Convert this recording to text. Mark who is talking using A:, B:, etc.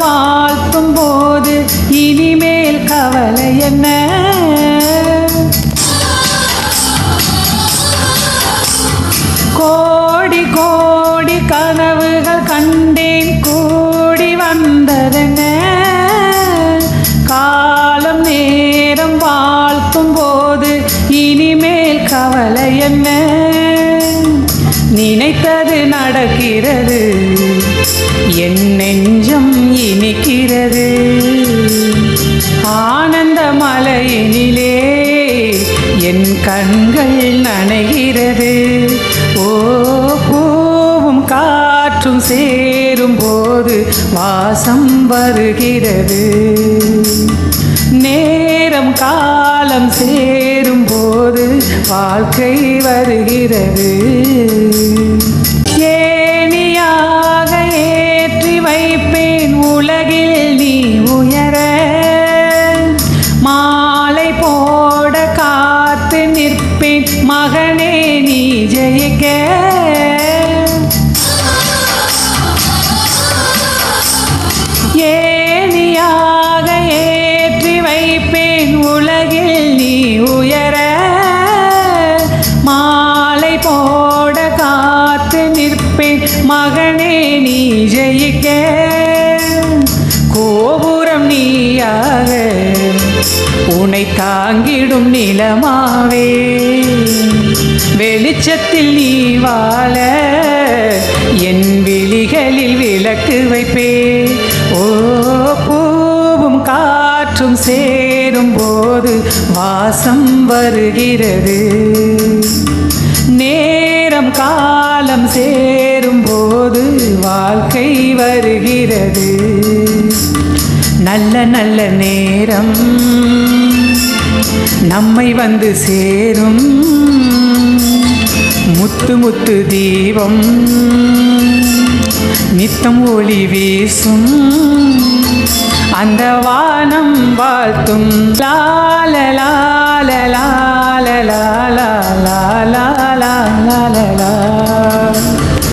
A: வாழ்த்தும் போது இனிமேல் கவலை என்ன? கோடி கோடி கனவுகள் கண்டேன். கூடி வந்ததென்ன? காலம் நேரம் வாழ்த்தும் போது இனிமேல் கவலை என்ன? நினைத்தது நடக்கிறது. என்னென்ன நெஞ்சம் ஆனந்த மலையினிலே என் கண்கள் நனைகிறது. ஓ பூவும் காற்றும் சேரும் போது வாசம் வருகிறது. நேரம் காலம் சேரும் போது வாழ்க்கை வருகிறது. ஏணியாக ஏற்றி வைப்பேன் உலகில் ஜெயிக்க ஏற்றி வைப்பேன் உலகில் நீ உயர. மாலை போட காத்து நிற்பேன் மகனே நீ ஜெயிக்க. கோபுரம் நீயாக உன்னை தாங்கிடும் நிலமாவே. வெளிச்சத்தில் நீ வாழ என் விழிகளில் விளக்கு வைப்பே. ஓ பூவும் காற்றும் சேரும் போது வாசம் வருகிறது. நேரம் காலம் சேரும் போது வாழ்க்கை வருகிறது. நல்ல நல்ல நேரம் நம்மை வந்து சேரும். முத்து முத்து தீபம் நித்தம் ஒளி வீசும் அந்த வானம் வாழ்த்தும். லால லால லால.